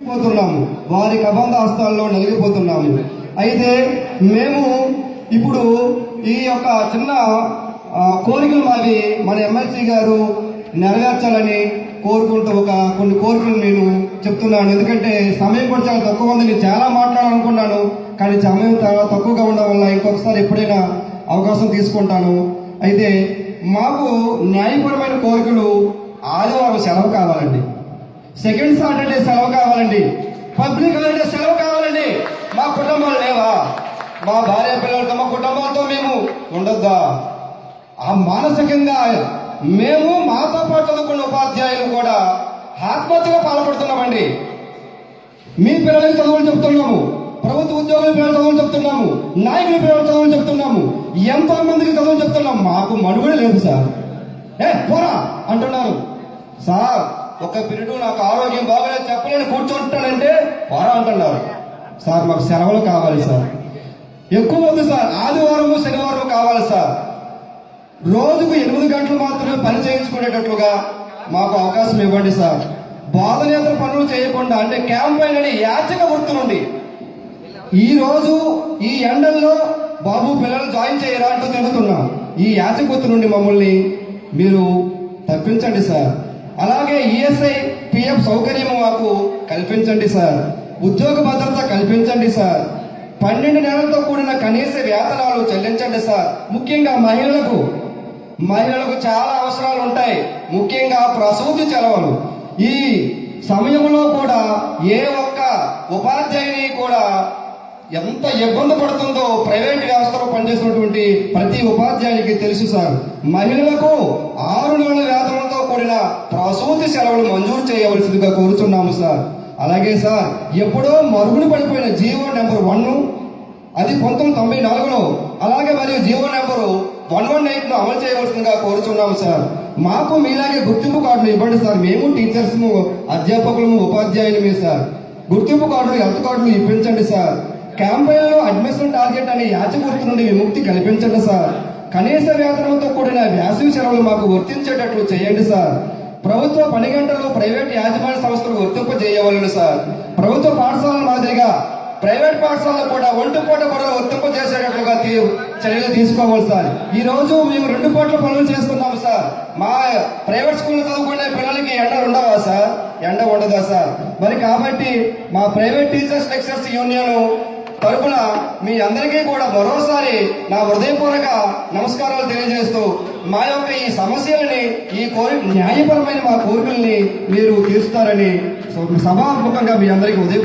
పోతున్నాము. వారి కబంధ హస్తాల్లో నలిగిపోతున్నాము. అయితే మేము ఇప్పుడు ఈ యొక్క చిన్న కోరికలు మావి మన ఎమ్మెల్సీ గారు నెరవేర్చాలని కోరుకుంటూ ఒక కొన్ని కోరికలు నేను చెప్తున్నాను. ఎందుకంటే సమయం కూడా చాలా తక్కువ ఉంది. నేను చాలా మాట్లాడాలనుకున్నాను. కానీ సమయం చాలా తక్కువగా ఉండడం వల్ల ఇంకొకసారి ఎప్పుడైనా అవకాశం తీసుకుంటాను. అయితే మాకు న్యాయపరమైన కోరికలు ఆదివారం సెలవు కావాలండి. సెకండ్ సాటర్డే సెలవు కావాలండి. పబ్లిక్ హాలిడే సెలవు కావాలండి. మా కుటుంబాలు లేవా? మా భార్య పిల్లలతో మా కుటుంబాలతో మేము ఉండొద్దా? ఆ మానసికంగా మేము మాతో పాటు చదువుకున్న ఉపాధ్యాయులు కూడా ఆత్మహత్యగా పాల్పడుతున్నామండి. మీ పిల్లలకి చదువులు చెప్తున్నాము. ప్రభుత్వ ఉద్యోగుల పిల్లలు చదువులు చెప్తున్నాము. నాయకుల పిల్లలు చదువులు చెప్తున్నాము. ఎంతో మందికి చదువులు చెప్తున్నాము మాకు మనుగడ లేదు సార్. ఏ పోరా! అంటున్నారు. సార్ ఒక పీరియడ్ నాకు ఆరోగ్యం బాగోలేదు చెప్పలేని కూర్చుంటానంటే వారా అంటున్నారు. సార్ మాకు సెలవులు కావాలి సార్. ఎక్కువ వద్దు సార్ ఆదివారము శనివారం కావాలి సార్. రోజుకు ఎనిమిది గంటలు మాత్రమే పని చేయించుకునేటట్లుగా మాకు అవకాశం ఇవ్వండి సార్. బాధనేతర పనులు చేయకుండా అంటే క్యాంపైన్ అనే యాచక వృత్తి నుండి ఈ రోజు ఈ ఎండల్లో బాబు పిల్లలు జాయిన్ చేయరా అంటూ తిరుగుతున్నాం. ఈ యాచక వృత్తి నుండి మమ్మల్ని మీరు తప్పించండి సార్. అలాగే ఈఎస్ఐ పిఎఫ్ సౌకర్యం మాకు కల్పించండి సార్. ఉద్యోగ భద్రత కల్పించండి సార్. పన్నెండు నెలలతో కూడిన కనీస వేతనాలు చెల్లించండి సార్. ముఖ్యంగా మహిళలకు. మహిళలకు చాలా అవసరాలు ఉంటాయి. ముఖ్యంగా ప్రసూతి చెలవలు ఈ సమయంలో కూడా ఏ ఒక్క ఉపాధ్యాయుని కూడా ఎంత ఇబ్బంది పడుతుందో ప్రైవేట్ వ్యవస్థలో పనిచేసినటువంటి ప్రతి ఉపాధ్యాయునికి తెలుసు సార్. మహిళలకు ఆరు నెలల వేతనంతో కూడిన ప్రసూతి సెలవులు మంజూరు చేయవలసిందిగా కోరుచున్నాము సార్. అలాగే సార్ ఎప్పుడో మరుగున పడిపోయిన జీవో నెంబర్ వన్ అది పంతొమ్మిది తొంభై నాలుగులో అలాగే మరియు జీవో నెంబరు వన్ వన్ ఎయిట్ను అమలు చేయవలసిందిగా కోరుచున్నాము సార్. మాకు మీలాగే గుర్తింపు కార్డులు ఇవ్వండి సార్. మేము టీచర్స్ అధ్యాపకులము ఉపాధ్యాయులమే సార్. గుర్తింపు కార్డులు హెల్త్ కార్డులు ఇప్పించండి సార్. క్యాంపెయిన్లో అడ్మిషన్ టార్గెట్ అనే యాచకూర్తి నుండి విముక్తి కల్పించండి సార్. కనీస వేతనంతో కూడిన వేసవి సెలవులు మాకు వర్తించేటట్లు చేయండి సార్. ప్రభుత్వ పని గంటలు ప్రైవేట్ యాజమాన్య సంస్థలు వర్తింప చేయవలను సార్. ప్రభుత్వ పాఠశాలల మాదిరిగా ప్రైవేట్ పాఠశాలలో కూడా ఒంటి పూట కూడా వర్తింప చేసేటట్లుగా చర్యలు తీసుకోవాలి సార్. ఈ రోజు మేము రెండు పూట్ల పనులు చేస్తున్నాం సార్. మా ప్రైవేట్ స్కూల్ చదువుకునే పిల్లలకి ఎండలు ఉండవా సార్? ఎండ ఉండదా సార్? మరి కాబట్టి మా ప్రైవేట్ టీచర్స్ లెక్చర్స్ యూనియన్ తరపున మీ అందరికీ కూడా మరోసారి నా హృదయపూర్వక నమస్కారాలు తెలియజేస్తూ మా యొక్క ఈ సమస్యలని ఈ కోరి న్యాయపరమైన మా కోరికల్ని మీరు తీరుస్తారని సభాముఖంగా మీ అందరికీ ఉదయం